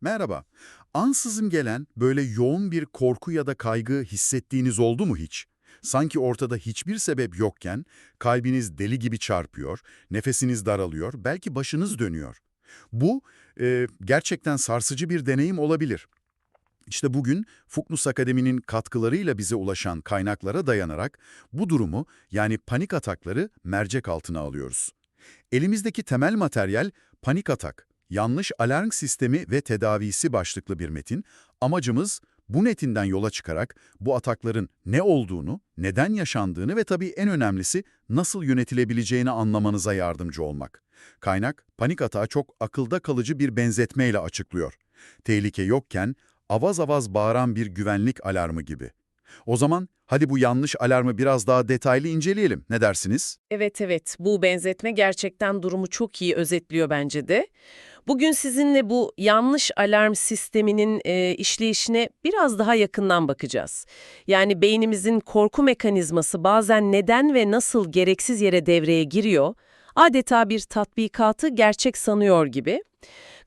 Merhaba. Ansızın gelen böyle yoğun bir korku ya da kaygı hissettiğiniz oldu mu hiç? Sanki ortada hiçbir sebep yokken kalbiniz deli gibi çarpıyor, nefesiniz daralıyor, belki başınız dönüyor. Bu e, gerçekten sarsıcı bir deneyim olabilir. İşte bugün Fuknus Akademi'nin katkılarıyla bize ulaşan kaynaklara dayanarak bu durumu yani panik atakları mercek altına alıyoruz. Elimizdeki temel materyal panik atak, yanlış alarm sistemi ve tedavisi başlıklı bir metin. Amacımız bu netinden yola çıkarak bu atakların ne olduğunu, neden yaşandığını ve tabii en önemlisi nasıl yönetilebileceğini anlamanıza yardımcı olmak. Kaynak, panik atağı çok akılda kalıcı bir benzetmeyle açıklıyor. Tehlike yokken avaz avaz bağıran bir güvenlik alarmı gibi. O zaman hadi bu yanlış alarmı biraz daha detaylı inceleyelim. Ne dersiniz? Evet evet bu benzetme gerçekten durumu çok iyi özetliyor bence de. Bugün sizinle bu yanlış alarm sisteminin e, işleyişine biraz daha yakından bakacağız. Yani beynimizin korku mekanizması bazen neden ve nasıl gereksiz yere devreye giriyor, adeta bir tatbikatı gerçek sanıyor gibi.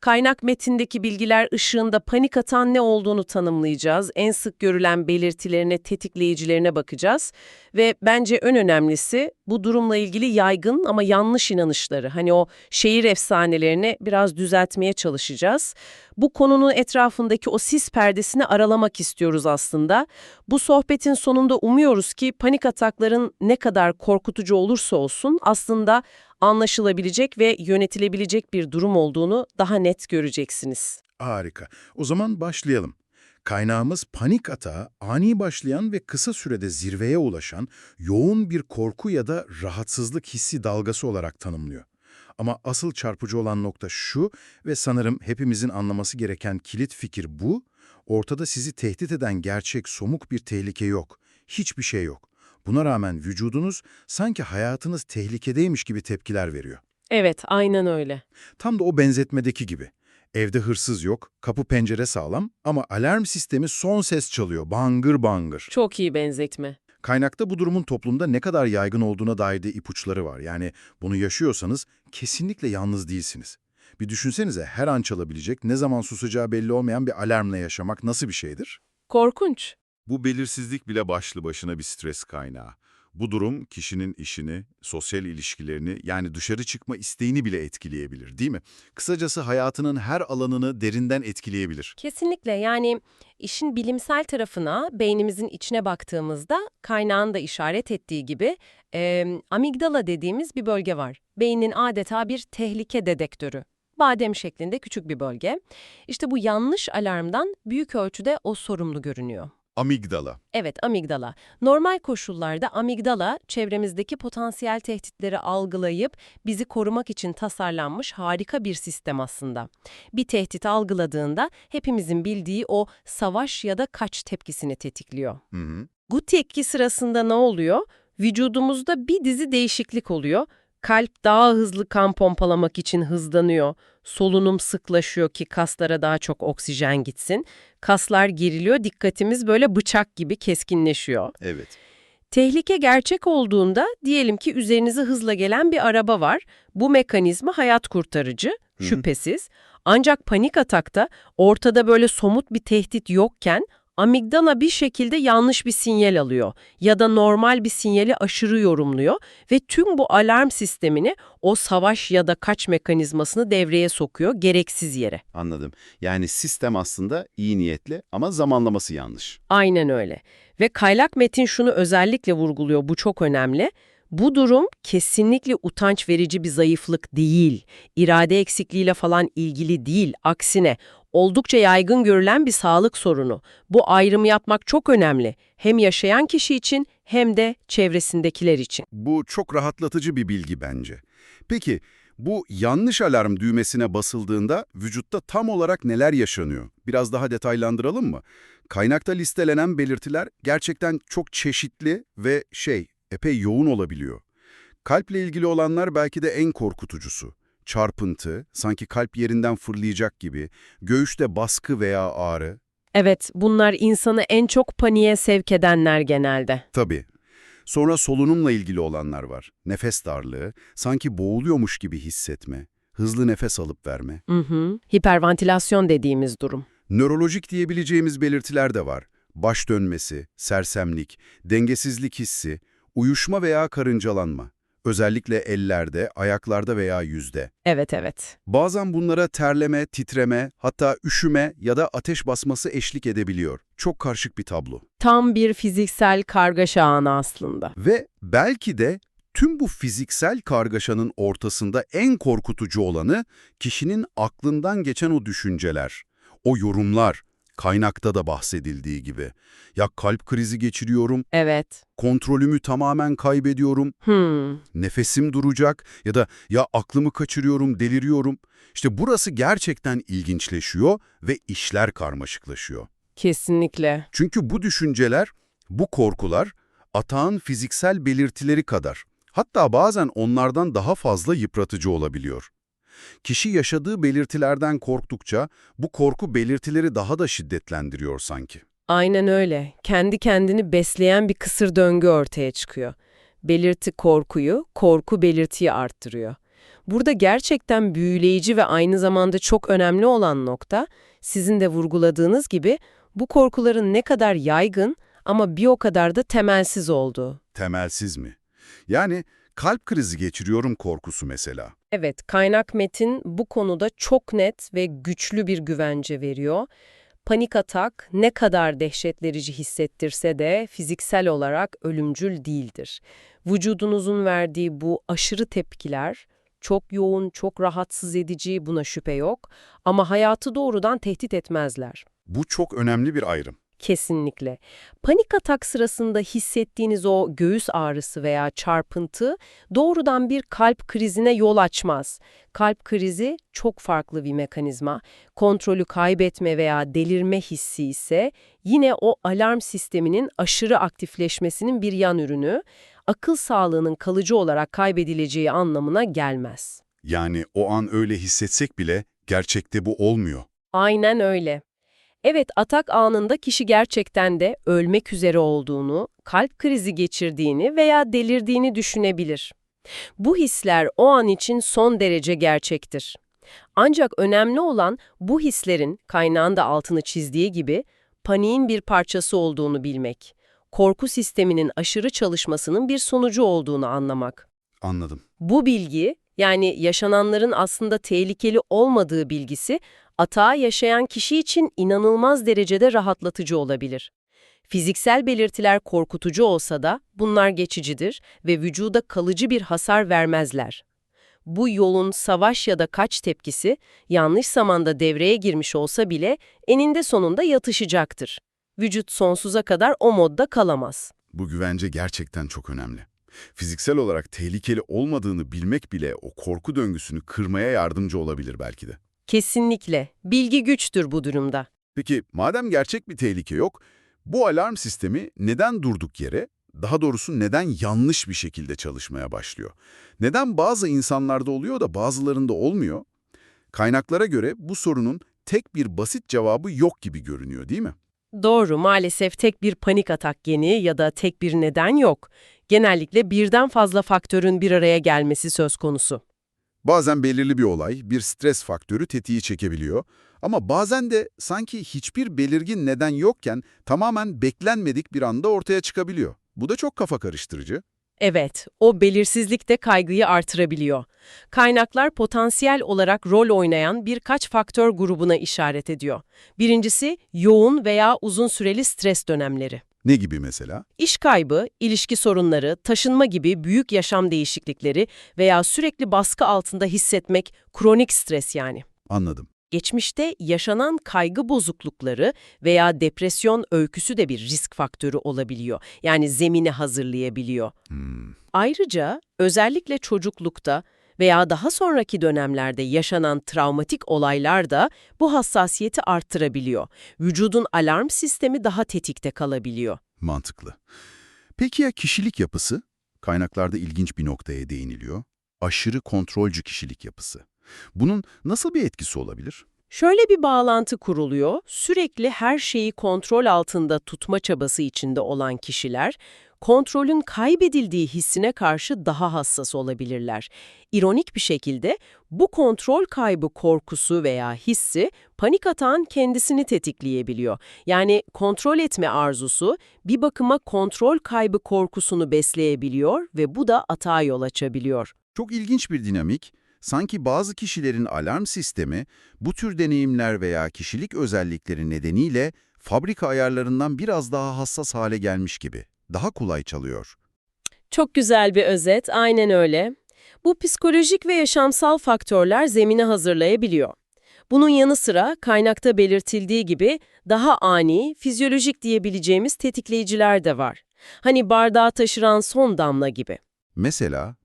Kaynak metindeki bilgiler ışığında panik atan ne olduğunu tanımlayacağız. En sık görülen belirtilerine, tetikleyicilerine bakacağız. Ve bence en önemlisi bu durumla ilgili yaygın ama yanlış inanışları. Hani o şehir efsanelerini biraz düzeltmeye çalışacağız. Bu konunun etrafındaki o sis perdesini aralamak istiyoruz aslında. Bu sohbetin sonunda umuyoruz ki panik atakların ne kadar korkutucu olursa olsun aslında anlaşılabilecek ve yönetilebilecek bir durum olduğunu daha net göreceksiniz. Harika. O zaman başlayalım. Kaynağımız panik atağı, ani başlayan ve kısa sürede zirveye ulaşan yoğun bir korku ya da rahatsızlık hissi dalgası olarak tanımlıyor. Ama asıl çarpıcı olan nokta şu ve sanırım hepimizin anlaması gereken kilit fikir bu, ortada sizi tehdit eden gerçek somuk bir tehlike yok. Hiçbir şey yok. Buna rağmen vücudunuz sanki hayatınız tehlikedeymiş gibi tepkiler veriyor. Evet, aynen öyle. Tam da o benzetmedeki gibi. Evde hırsız yok, kapı pencere sağlam ama alarm sistemi son ses çalıyor, bangır bangır. Çok iyi benzetme. Kaynakta bu durumun toplumda ne kadar yaygın olduğuna dair de ipuçları var. Yani bunu yaşıyorsanız kesinlikle yalnız değilsiniz. Bir düşünsenize her an çalabilecek, ne zaman susacağı belli olmayan bir alarmla yaşamak nasıl bir şeydir? Korkunç. Bu belirsizlik bile başlı başına bir stres kaynağı. Bu durum kişinin işini, sosyal ilişkilerini yani dışarı çıkma isteğini bile etkileyebilir değil mi? Kısacası hayatının her alanını derinden etkileyebilir. Kesinlikle yani işin bilimsel tarafına beynimizin içine baktığımızda kaynağın da işaret ettiği gibi e, amigdala dediğimiz bir bölge var. Beynin adeta bir tehlike dedektörü. Badem şeklinde küçük bir bölge. İşte bu yanlış alarmdan büyük ölçüde o sorumlu görünüyor. Amigdala. Evet, amigdala. Normal koşullarda amigdala çevremizdeki potansiyel tehditleri algılayıp bizi korumak için tasarlanmış harika bir sistem aslında. Bir tehdit algıladığında hepimizin bildiği o savaş ya da kaç tepkisini tetikliyor. Hı hı. Bu tepki sırasında ne oluyor? Vücudumuzda bir dizi değişiklik oluyor. Kalp daha hızlı kan pompalamak için hızlanıyor. Solunum sıklaşıyor ki kaslara daha çok oksijen gitsin. Kaslar geriliyor, dikkatimiz böyle bıçak gibi keskinleşiyor. Evet. Tehlike gerçek olduğunda diyelim ki üzerinize hızla gelen bir araba var. Bu mekanizma hayat kurtarıcı, hı. şüphesiz. Ancak panik atakta ortada böyle somut bir tehdit yokken amigdala bir şekilde yanlış bir sinyal alıyor ya da normal bir sinyali aşırı yorumluyor ve tüm bu alarm sistemini o savaş ya da kaç mekanizmasını devreye sokuyor gereksiz yere. Anladım. Yani sistem aslında iyi niyetli ama zamanlaması yanlış. Aynen öyle. Ve kaynak metin şunu özellikle vurguluyor, bu çok önemli. Bu durum kesinlikle utanç verici bir zayıflık değil, irade eksikliğiyle falan ilgili değil, aksine oldukça yaygın görülen bir sağlık sorunu. Bu ayrımı yapmak çok önemli, hem yaşayan kişi için hem de çevresindekiler için. Bu çok rahatlatıcı bir bilgi bence. Peki bu yanlış alarm düğmesine basıldığında vücutta tam olarak neler yaşanıyor? Biraz daha detaylandıralım mı? Kaynakta listelenen belirtiler gerçekten çok çeşitli ve şey epey yoğun olabiliyor. Kalple ilgili olanlar belki de en korkutucusu. Çarpıntı, sanki kalp yerinden fırlayacak gibi, göğüste baskı veya ağrı. Evet, bunlar insanı en çok paniğe sevk edenler genelde. Tabii. Sonra solunumla ilgili olanlar var. Nefes darlığı, sanki boğuluyormuş gibi hissetme, hızlı nefes alıp verme. Hı hı. Hiperventilasyon dediğimiz durum. Nörolojik diyebileceğimiz belirtiler de var. Baş dönmesi, sersemlik, dengesizlik hissi, uyuşma veya karıncalanma. Özellikle ellerde, ayaklarda veya yüzde. Evet evet. Bazen bunlara terleme, titreme, hatta üşüme ya da ateş basması eşlik edebiliyor. Çok karışık bir tablo. Tam bir fiziksel kargaşa anı aslında. Ve belki de tüm bu fiziksel kargaşanın ortasında en korkutucu olanı kişinin aklından geçen o düşünceler, o yorumlar, kaynakta da bahsedildiği gibi. Ya kalp krizi geçiriyorum, Evet. kontrolümü tamamen kaybediyorum, Hmm. nefesim duracak ya da ya aklımı kaçırıyorum, deliriyorum. İşte burası gerçekten ilginçleşiyor ve işler karmaşıklaşıyor. Kesinlikle. Çünkü bu düşünceler, bu korkular atağın fiziksel belirtileri kadar, hatta bazen onlardan daha fazla yıpratıcı olabiliyor. Kişi yaşadığı belirtilerden korktukça bu korku belirtileri daha da şiddetlendiriyor sanki. Aynen öyle. Kendi kendini besleyen bir kısır döngü ortaya çıkıyor. Belirti korkuyu, korku belirtiyi arttırıyor. Burada gerçekten büyüleyici ve aynı zamanda çok önemli olan nokta, sizin de vurguladığınız gibi bu korkuların ne kadar yaygın ama bir o kadar da temelsiz olduğu. Temelsiz mi? Yani kalp krizi geçiriyorum korkusu mesela. Evet, kaynak metin bu konuda çok net ve güçlü bir güvence veriyor. Panik atak ne kadar dehşetlerici hissettirse de fiziksel olarak ölümcül değildir. Vücudunuzun verdiği bu aşırı tepkiler çok yoğun, çok rahatsız edici buna şüphe yok ama hayatı doğrudan tehdit etmezler. Bu çok önemli bir ayrım. Kesinlikle. Panik atak sırasında hissettiğiniz o göğüs ağrısı veya çarpıntı doğrudan bir kalp krizine yol açmaz. Kalp krizi çok farklı bir mekanizma. Kontrolü kaybetme veya delirme hissi ise yine o alarm sisteminin aşırı aktifleşmesinin bir yan ürünü, akıl sağlığının kalıcı olarak kaybedileceği anlamına gelmez. Yani o an öyle hissetsek bile gerçekte bu olmuyor. Aynen öyle. Evet, atak anında kişi gerçekten de ölmek üzere olduğunu, kalp krizi geçirdiğini veya delirdiğini düşünebilir. Bu hisler o an için son derece gerçektir. Ancak önemli olan bu hislerin, kaynağın da altını çizdiği gibi, paniğin bir parçası olduğunu bilmek. Korku sisteminin aşırı çalışmasının bir sonucu olduğunu anlamak. Anladım. Bu bilgi, yani yaşananların aslında tehlikeli olmadığı bilgisi, atağı yaşayan kişi için inanılmaz derecede rahatlatıcı olabilir. Fiziksel belirtiler korkutucu olsa da bunlar geçicidir ve vücuda kalıcı bir hasar vermezler. Bu yolun savaş ya da kaç tepkisi yanlış zamanda devreye girmiş olsa bile eninde sonunda yatışacaktır. Vücut sonsuza kadar o modda kalamaz. Bu güvence gerçekten çok önemli. Fiziksel olarak tehlikeli olmadığını bilmek bile o korku döngüsünü kırmaya yardımcı olabilir belki de. Kesinlikle. Bilgi güçtür bu durumda. Peki madem gerçek bir tehlike yok, bu alarm sistemi neden durduk yere, daha doğrusu neden yanlış bir şekilde çalışmaya başlıyor? Neden bazı insanlarda oluyor da bazılarında olmuyor? Kaynaklara göre bu sorunun tek bir basit cevabı yok gibi görünüyor değil mi? Doğru, maalesef tek bir panik atak geni ya da tek bir neden yok. Genellikle birden fazla faktörün bir araya gelmesi söz konusu. Bazen belirli bir olay, bir stres faktörü tetiği çekebiliyor. Ama bazen de sanki hiçbir belirgin neden yokken tamamen beklenmedik bir anda ortaya çıkabiliyor. Bu da çok kafa karıştırıcı. Evet, o belirsizlik de kaygıyı artırabiliyor. Kaynaklar potansiyel olarak rol oynayan birkaç faktör grubuna işaret ediyor. Birincisi, yoğun veya uzun süreli stres dönemleri. Ne gibi mesela? İş kaybı, ilişki sorunları, taşınma gibi büyük yaşam değişiklikleri veya sürekli baskı altında hissetmek, kronik stres yani. Anladım. Geçmişte yaşanan kaygı bozuklukları veya depresyon öyküsü de bir risk faktörü olabiliyor. Yani zemini hazırlayabiliyor. Hmm. Ayrıca özellikle çocuklukta veya daha sonraki dönemlerde yaşanan travmatik olaylar da bu hassasiyeti arttırabiliyor. Vücudun alarm sistemi daha tetikte kalabiliyor. Mantıklı. Peki ya kişilik yapısı? Kaynaklarda ilginç bir noktaya değiniliyor. Aşırı kontrolcü kişilik yapısı. Bunun nasıl bir etkisi olabilir? Şöyle bir bağlantı kuruluyor. Sürekli her şeyi kontrol altında tutma çabası içinde olan kişiler, kontrolün kaybedildiği hissine karşı daha hassas olabilirler. İronik bir şekilde bu kontrol kaybı korkusu veya hissi panik atağın kendisini tetikleyebiliyor. Yani kontrol etme arzusu bir bakıma kontrol kaybı korkusunu besleyebiliyor ve bu da atağa yol açabiliyor. Çok ilginç bir dinamik. Sanki bazı kişilerin alarm sistemi bu tür deneyimler veya kişilik özellikleri nedeniyle fabrika ayarlarından biraz daha hassas hale gelmiş gibi. Daha kolay çalıyor. Çok güzel bir özet, aynen öyle. Bu psikolojik ve yaşamsal faktörler zemini hazırlayabiliyor. Bunun yanı sıra kaynakta belirtildiği gibi daha ani, fizyolojik diyebileceğimiz tetikleyiciler de var. Hani bardağı taşıran son damla gibi. Mesela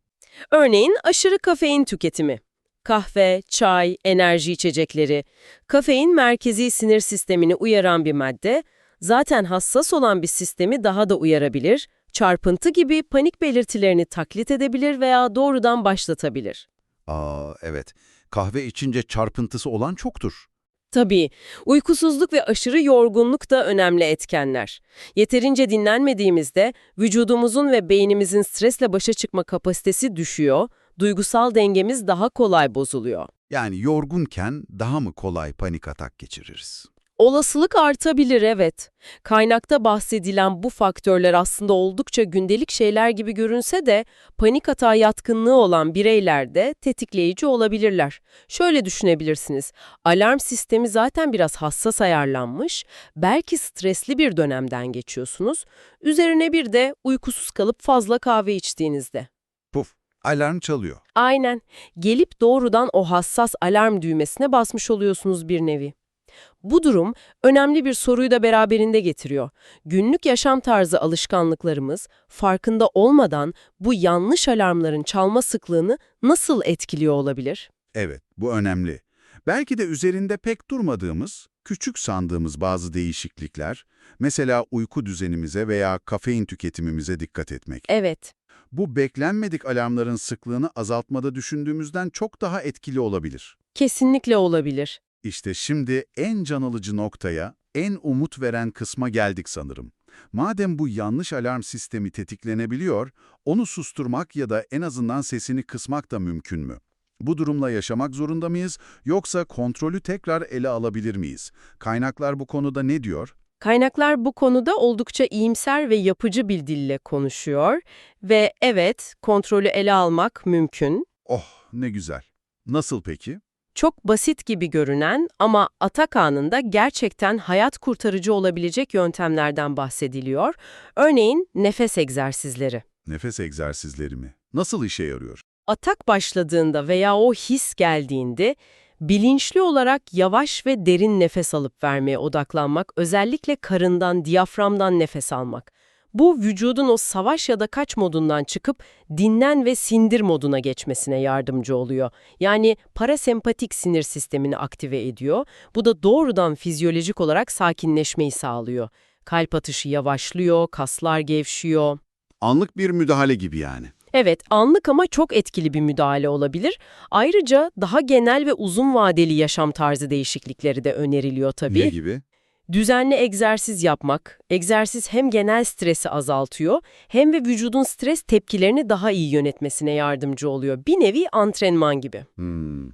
Örneğin aşırı kafein tüketimi. Kahve, çay, enerji içecekleri. Kafein merkezi sinir sistemini uyaran bir madde. Zaten hassas olan bir sistemi daha da uyarabilir. Çarpıntı gibi panik belirtilerini taklit edebilir veya doğrudan başlatabilir. Aa evet, kahve içince çarpıntısı olan çoktur. Tabii, uykusuzluk ve aşırı yorgunluk da önemli etkenler. Yeterince dinlenmediğimizde vücudumuzun ve beynimizin stresle başa çıkma kapasitesi düşüyor, duygusal dengemiz daha kolay bozuluyor. Yani yorgunken daha mı kolay panik atak geçiririz? Olasılık artabilir evet. Kaynakta bahsedilen bu faktörler aslında oldukça gündelik şeyler gibi görünse de panik atağa yatkınlığı olan bireylerde tetikleyici olabilirler. Şöyle düşünebilirsiniz. Alarm sistemi zaten biraz hassas ayarlanmış. Belki stresli bir dönemden geçiyorsunuz. Üzerine bir de uykusuz kalıp fazla kahve içtiğinizde. Puf, alarm çalıyor. Aynen. Gelip doğrudan o hassas alarm düğmesine basmış oluyorsunuz bir nevi. Bu durum önemli bir soruyu da beraberinde getiriyor. Günlük yaşam tarzı alışkanlıklarımız farkında olmadan bu yanlış alarmların çalma sıklığını nasıl etkiliyor olabilir? Evet, bu önemli. Belki de üzerinde pek durmadığımız, küçük sandığımız bazı değişiklikler, mesela uyku düzenimize veya kafein tüketimimize dikkat etmek. Evet. Bu beklenmedik alarmların sıklığını azaltmada düşündüğümüzden çok daha etkili olabilir. Kesinlikle olabilir. İşte şimdi en can alıcı noktaya, en umut veren kısma geldik sanırım. Madem bu yanlış alarm sistemi tetiklenebiliyor, onu susturmak ya da en azından sesini kısmak da mümkün mü? Bu durumla yaşamak zorunda mıyız yoksa kontrolü tekrar ele alabilir miyiz? Kaynaklar bu konuda ne diyor? Kaynaklar bu konuda oldukça iyimser ve yapıcı bir dille konuşuyor ve evet kontrolü ele almak mümkün. Oh ne güzel. Nasıl peki? Çok basit gibi görünen ama atak anında gerçekten hayat kurtarıcı olabilecek yöntemlerden bahsediliyor. Örneğin nefes egzersizleri. Nefes egzersizleri mi? Nasıl işe yarıyor? Atak başladığında veya o his geldiğinde bilinçli olarak yavaş ve derin nefes alıp vermeye odaklanmak, özellikle karından, diyaframdan nefes almak. Bu vücudun o savaş ya da kaç modundan çıkıp dinlen ve sindir moduna geçmesine yardımcı oluyor. Yani parasempatik sinir sistemini aktive ediyor. Bu da doğrudan fizyolojik olarak sakinleşmeyi sağlıyor. Kalp atışı yavaşlıyor, kaslar gevşiyor. Anlık bir müdahale gibi yani. Evet, anlık ama çok etkili bir müdahale olabilir. Ayrıca daha genel ve uzun vadeli yaşam tarzı değişiklikleri de öneriliyor tabii. Ne gibi? Düzenli egzersiz yapmak, egzersiz hem genel stresi azaltıyor hem de vücudun stres tepkilerini daha iyi yönetmesine yardımcı oluyor. Bir nevi antrenman gibi. Hmm.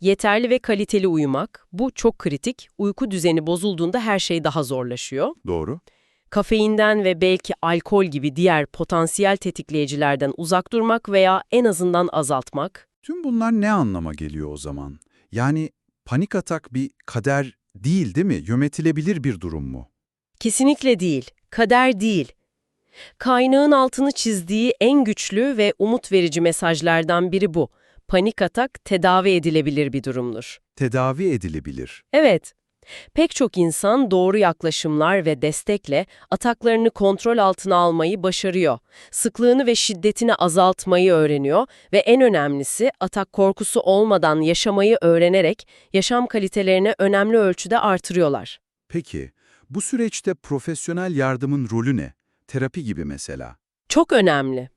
Yeterli ve kaliteli uyumak, bu çok kritik. Uyku düzeni bozulduğunda her şey daha zorlaşıyor. Doğru. Kafeinden ve belki alkol gibi diğer potansiyel tetikleyicilerden uzak durmak veya en azından azaltmak. Tüm bunlar ne anlama geliyor o zaman? Yani panik atak bir kader değil değil mi? Yönetilebilir bir durum mu? Kesinlikle değil, kader değil. Kaynağın altını çizdiği en güçlü ve umut verici mesajlardan biri bu. Panik atak tedavi edilebilir bir durumdur. Tedavi edilebilir. Evet, pek çok insan doğru yaklaşımlar ve destekle ataklarını kontrol altına almayı başarıyor. Sıklığını ve şiddetini azaltmayı öğreniyor ve en önemlisi atak korkusu olmadan yaşamayı öğrenerek yaşam kalitelerini önemli ölçüde artırıyorlar. Peki, bu süreçte profesyonel yardımın rolü ne? Terapi gibi mesela. Çok önemli.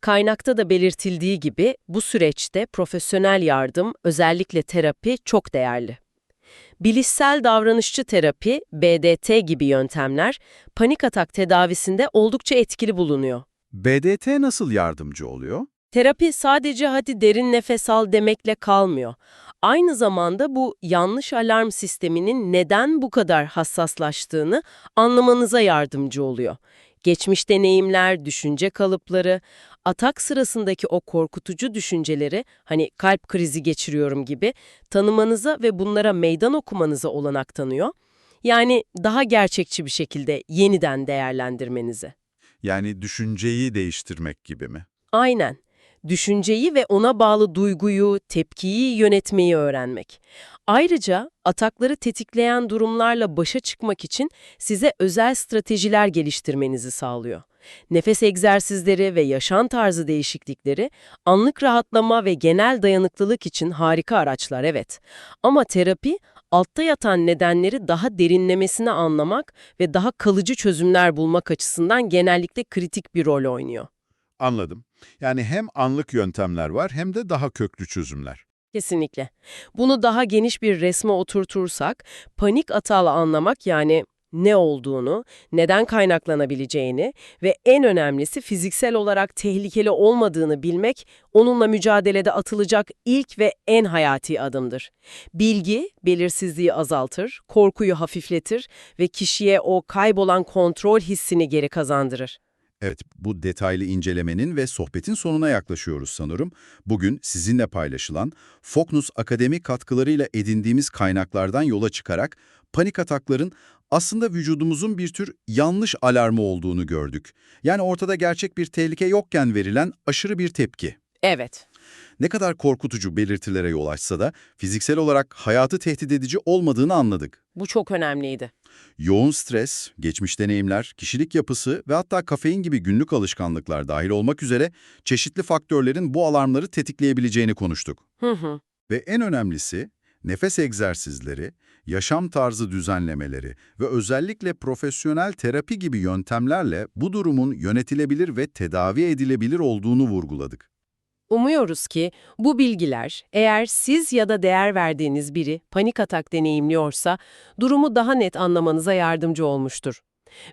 Kaynakta da belirtildiği gibi bu süreçte profesyonel yardım, özellikle terapi çok değerli. Bilişsel davranışçı terapi, BDT gibi yöntemler panik atak tedavisinde oldukça etkili bulunuyor. BDT nasıl yardımcı oluyor? Terapi sadece hadi derin nefes al demekle kalmıyor. Aynı zamanda bu yanlış alarm sisteminin neden bu kadar hassaslaştığını anlamanıza yardımcı oluyor. Geçmiş deneyimler, düşünce kalıpları, atak sırasındaki o korkutucu düşünceleri, hani kalp krizi geçiriyorum gibi tanımanıza ve bunlara meydan okumanıza olanak tanıyor. Yani daha gerçekçi bir şekilde yeniden değerlendirmenizi. Yani düşünceyi değiştirmek gibi mi? Aynen. Düşünceyi ve ona bağlı duyguyu, tepkiyi yönetmeyi öğrenmek. Ayrıca atakları tetikleyen durumlarla başa çıkmak için size özel stratejiler geliştirmenizi sağlıyor. Nefes egzersizleri ve yaşam tarzı değişiklikleri anlık rahatlama ve genel dayanıklılık için harika araçlar evet. Ama terapi altta yatan nedenleri daha derinlemesine anlamak ve daha kalıcı çözümler bulmak açısından genellikle kritik bir rol oynuyor. Anladım. Yani hem anlık yöntemler var hem de daha köklü çözümler. Kesinlikle. Bunu daha geniş bir resme oturtursak, panik atağı anlamak yani ne olduğunu, neden kaynaklanabileceğini ve en önemlisi fiziksel olarak tehlikeli olmadığını bilmek, onunla mücadelede atılacak ilk ve en hayati adımdır. Bilgi, belirsizliği azaltır, korkuyu hafifletir ve kişiye o kaybolan kontrol hissini geri kazandırır. Evet, bu detaylı incelemenin ve sohbetin sonuna yaklaşıyoruz sanırım. Bugün sizinle paylaşılan Foknus Akademi katkılarıyla edindiğimiz kaynaklardan yola çıkarak panik atakların aslında vücudumuzun bir tür yanlış alarmı olduğunu gördük. Yani ortada gerçek bir tehlike yokken verilen aşırı bir tepki. Evet. Ne kadar korkutucu belirtilere yol açsa da fiziksel olarak hayatı tehdit edici olmadığını anladık. Bu çok önemliydi. Yoğun stres, geçmiş deneyimler, kişilik yapısı ve hatta kafein gibi günlük alışkanlıklar dahil olmak üzere çeşitli faktörlerin bu alarmları tetikleyebileceğini konuştuk. Hı hı. Ve en önemlisi nefes egzersizleri, yaşam tarzı düzenlemeleri ve özellikle profesyonel terapi gibi yöntemlerle bu durumun yönetilebilir ve tedavi edilebilir olduğunu vurguladık. Umuyoruz ki bu bilgiler eğer siz ya da değer verdiğiniz biri panik atak deneyimliyorsa durumu daha net anlamanıza yardımcı olmuştur.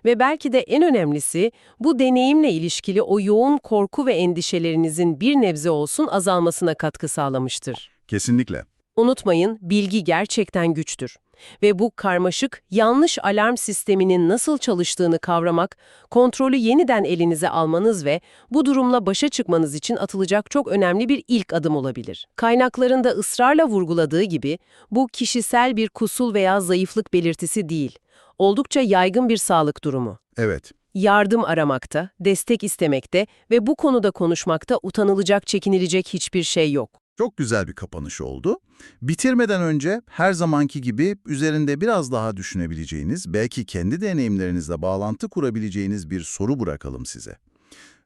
Ve belki de en önemlisi bu deneyimle ilişkili o yoğun korku ve endişelerinizin bir nebze olsun azalmasına katkı sağlamıştır. Kesinlikle. Unutmayın, bilgi gerçekten güçtür. Ve bu karmaşık, yanlış alarm sisteminin nasıl çalıştığını kavramak, kontrolü yeniden elinize almanız ve bu durumla başa çıkmanız için atılacak çok önemli bir ilk adım olabilir. Kaynaklarında ısrarla vurguladığı gibi, bu kişisel bir kusul veya zayıflık belirtisi değil, oldukça yaygın bir sağlık durumu. Evet. Yardım aramakta, destek istemekte ve bu konuda konuşmakta utanılacak, çekinilecek hiçbir şey yok. Çok güzel bir kapanış oldu. Bitirmeden önce her zamanki gibi üzerinde biraz daha düşünebileceğiniz, belki kendi deneyimlerinizle bağlantı kurabileceğiniz bir soru bırakalım size.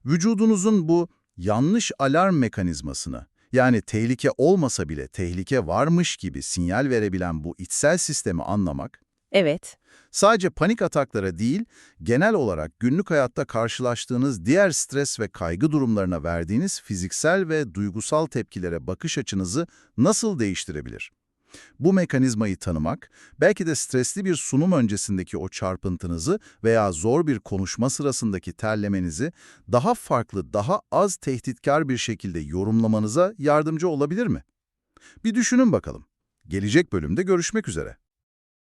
Vücudunuzun bu yanlış alarm mekanizmasını, yani tehlike olmasa bile tehlike varmış gibi sinyal verebilen bu içsel sistemi anlamak, Evet, sadece panik ataklara değil, genel olarak günlük hayatta karşılaştığınız diğer stres ve kaygı durumlarına verdiğiniz fiziksel ve duygusal tepkilere bakış açınızı nasıl değiştirebilir? Bu mekanizmayı tanımak, belki de stresli bir sunum öncesindeki o çarpıntınızı veya zor bir konuşma sırasındaki terlemenizi daha farklı, daha az tehditkar bir şekilde yorumlamanıza yardımcı olabilir mi? Bir düşünün bakalım. Gelecek bölümde görüşmek üzere.